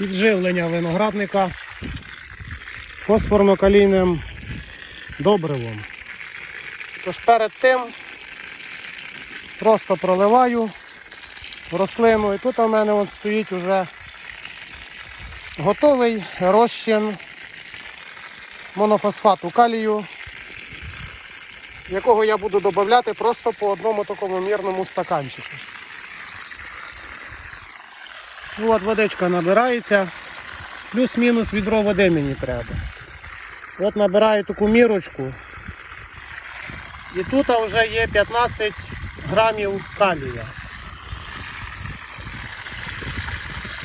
підживлення виноградника фосфорно-калійним добривом. Тож перед тим просто проливаю рослину і тут у мене от стоїть уже готовий розчин монофосфату калію, якого я буду додати просто по одному такому мірному стаканчику. От водичка набирається, плюс-мінус відро води мені треба. От набираю таку мірочку. І тут вже є 15 грамів калія.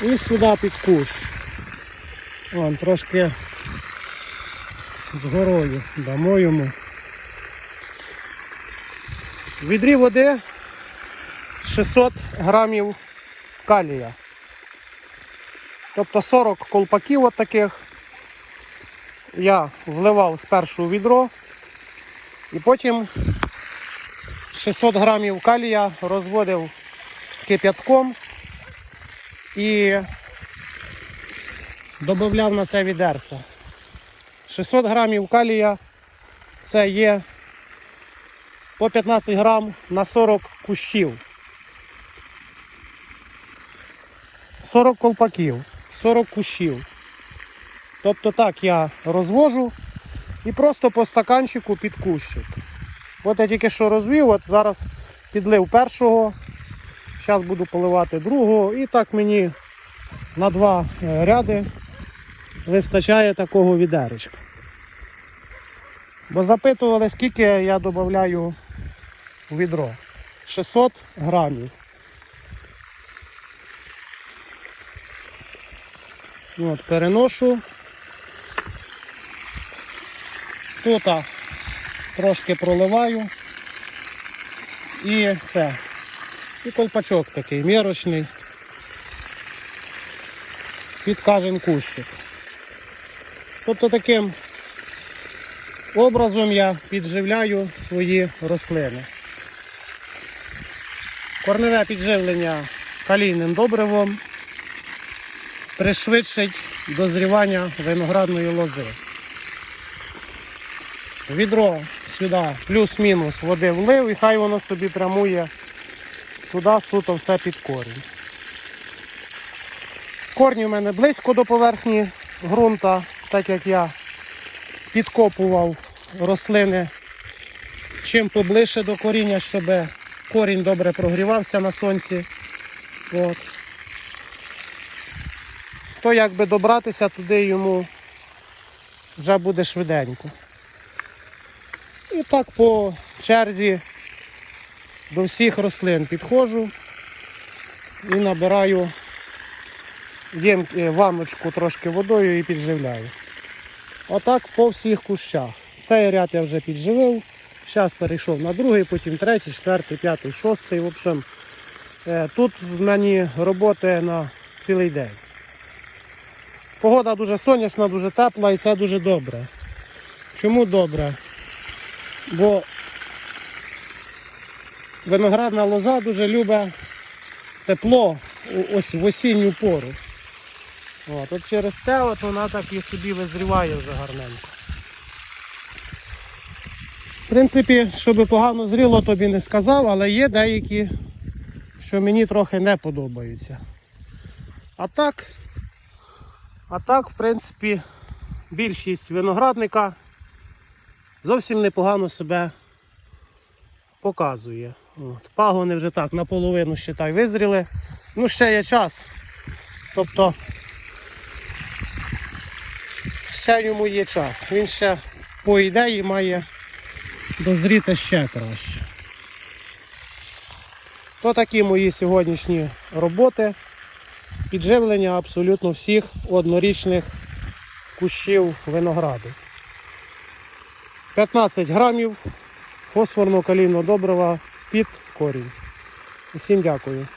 І сюди під кущ. Вон трошки з горою дамо йому. В відрі води 600 грамів калія. Тобто 40 колпаків от таких я вливав спершу у відро і потім 600 грамів калія розводив кип'ятком і додавав на це відерце. 600 грамів калія це є по 15 грам на 40 кущів. 40 колпаків, 40 кущів. Тобто так я розвожу і просто по стаканчику під кущик. От я тільки що розвів, от зараз підлив першого, зараз буду поливати другого і так мені на два е, ряди вистачає такого відеречка. Бо запитували, скільки я додаю в відро. 600 грамів. От, переношу. Тут трошки проливаю. І це. І колпачок такий мірочний. Під кожен кущик. Тобто таким образом я підживляю свої рослини. Корневе підживлення калійним добривом пришвидшить дозрівання виноградної лози. Відро сюди плюс-мінус води влив і хай воно собі прямує туди суто все під корінь. Корні в мене близько до поверхні ґрунта, так як я підкопував рослини чим поближче до коріння, щоб корінь добре прогрівався на сонці. От. То якби добратися туди йому вже буде швиденько. І так по черзі до всіх рослин підходжу і набираю єм- е, трошки водою і підживляю. Отак по всіх кущах. Цей ряд я вже підживив. Зараз перейшов на другий, потім третій, четвертий, п'ятий, шостий. В общем, е, тут в мені роботи на цілий день. Погода дуже сонячна, дуже тепла і це дуже добре. Чому добре? Бо виноградна лоза дуже любить тепло ось в осінню пору. От, от через те от вона так і собі визріває вже гарненько. В принципі, щоб погано зріло, тобі не сказав, але є деякі, що мені трохи не подобаються. А так, а так, в принципі, більшість виноградника зовсім непогано себе показує. От. Пагони вже так наполовину ще так визріли. Ну, ще є час. Тобто ще йому є час. Він ще по ідеї має дозріти ще краще. То такі мої сьогоднішні роботи. Підживлення абсолютно всіх однорічних кущів винограду. 15 грамів фосфорно-калійного добрива під корінь. Усім дякую.